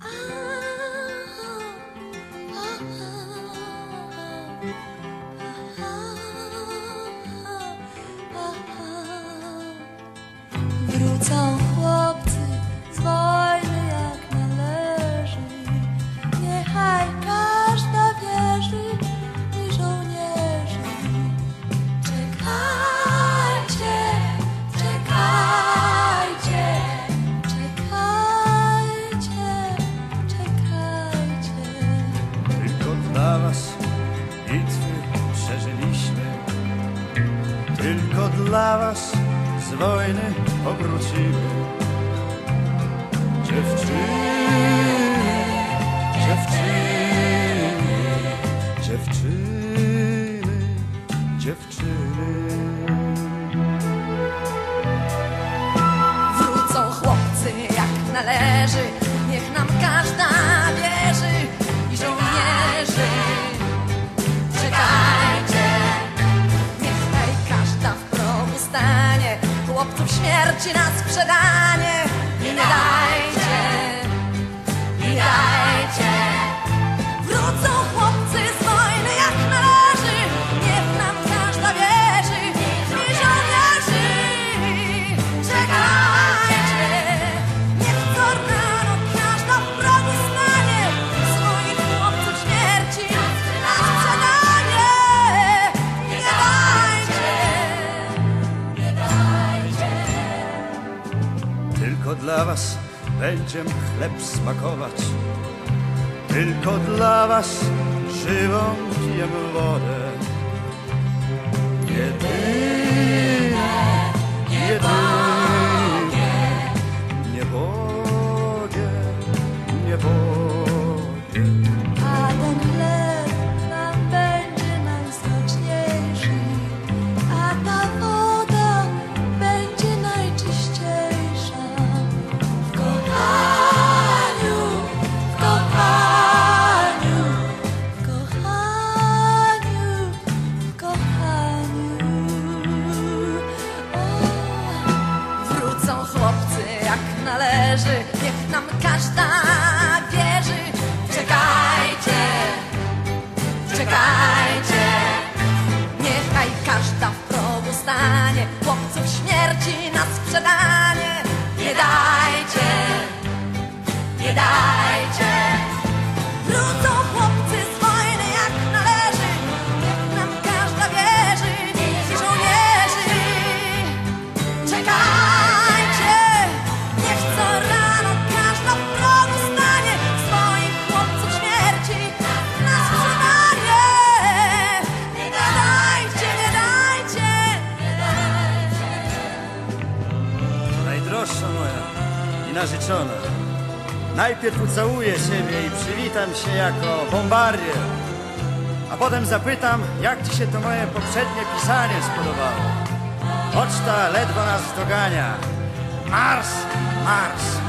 Wrócą wojny powrócimy. Dziewczyny, dziewczyny, dziewczyny, dziewczyny. Wrócą chłopcy jak należy, Tylko dla was będziemy chleb smakować. Tylko dla was żywą pijemy wodę. Jedyne, jedynie, śmierci Najpierw ucałuję siebie i przywitam się jako bombardier. A potem zapytam, jak ci się to moje poprzednie pisanie spodobało. Poczta ledwo nas dogania. Mars, Mars.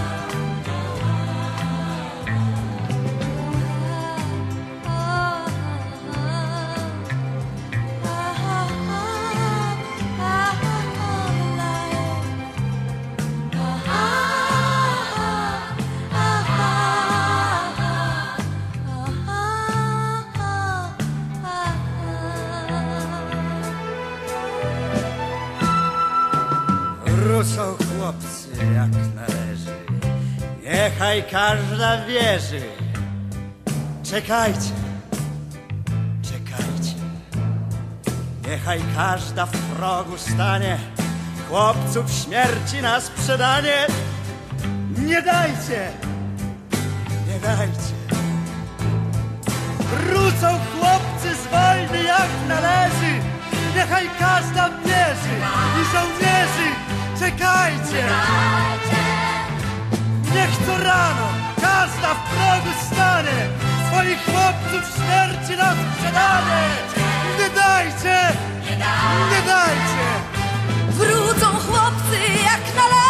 Niechaj każda wierzy. Czekajcie, czekajcie. Niechaj każda w progu stanie. Chłopców śmierci na sprzedanie. Nie dajcie, nie dajcie. Wrócą chłopcy z wojny jak należy. Niechaj każda wierzy i żołnierzy. Czekajcie. Niech co rano każda w progu stanie. Swoich chłopców śmierci na sprzedanie. Nie dajcie, nie dajcie. Wrócą chłopcy jak należy,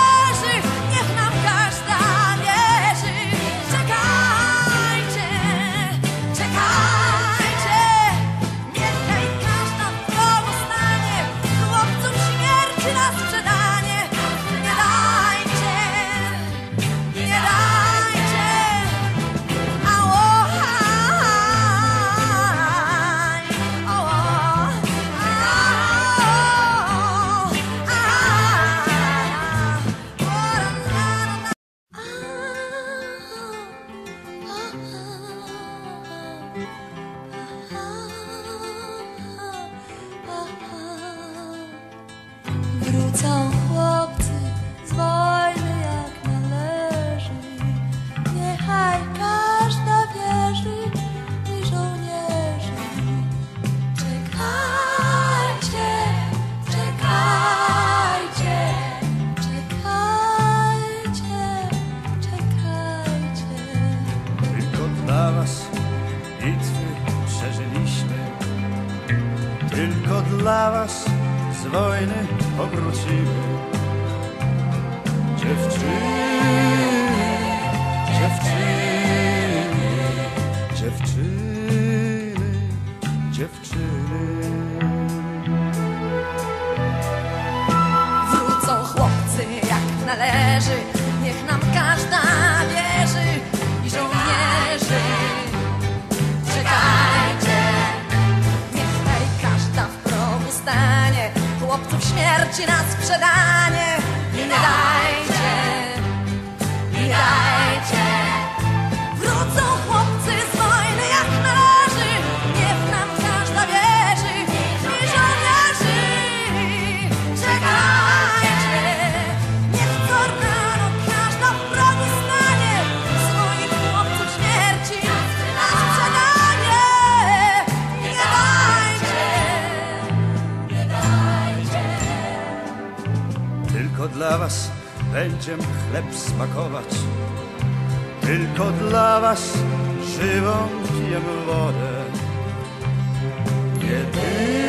was z wojny powróciły. Dziewczyny, chłopców śmierci na sprzedanie. I nie dajcie, będziem chleb smakować. Tylko dla was żywą pijem wodę. Jedynie,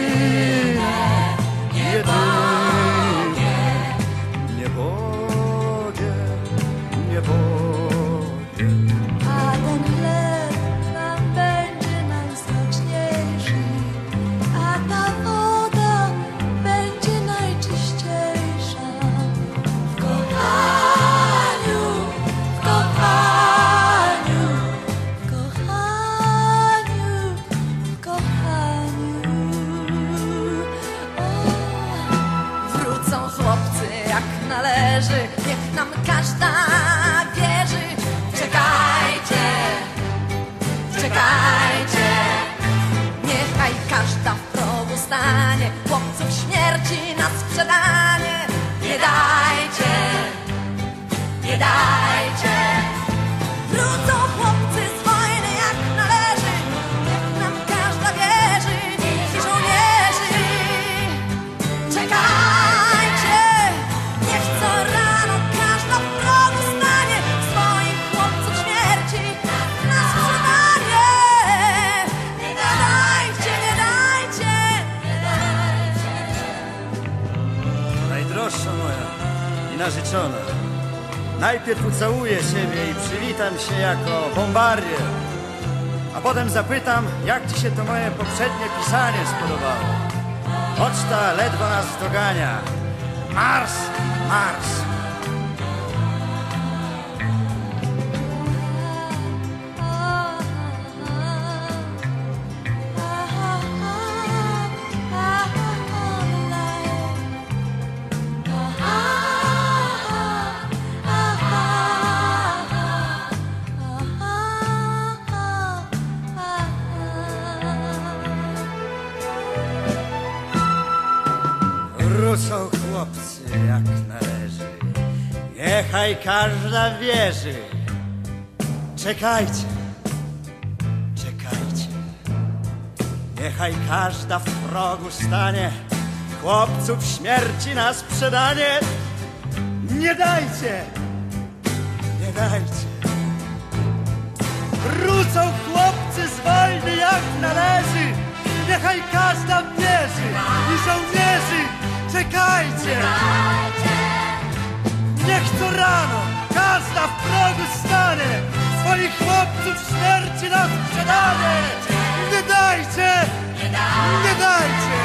Najdroższa moja i narzeczona. Najpierw ucałuję siebie i przywitam się jako bombardier. A potem zapytam, jak ci się to moje poprzednie pisanie spodobało. Poczta ledwo nas dogania. Mars, Mars. Wrócą chłopcy jak należy. Niechaj każda wierzy. Czekajcie, czekajcie. Niechaj każda w progu stanie. Chłopców śmierci na sprzedanie. Nie dajcie, nie dajcie. Wrócą chłopcy z wojny jak należy. Niechaj każda wierzy i żołnierzy. Czekajcie, niech co rano każda w progu stanie. Swoich chłopców śmierci na sprzedanie. Nie dajcie, nie dajcie.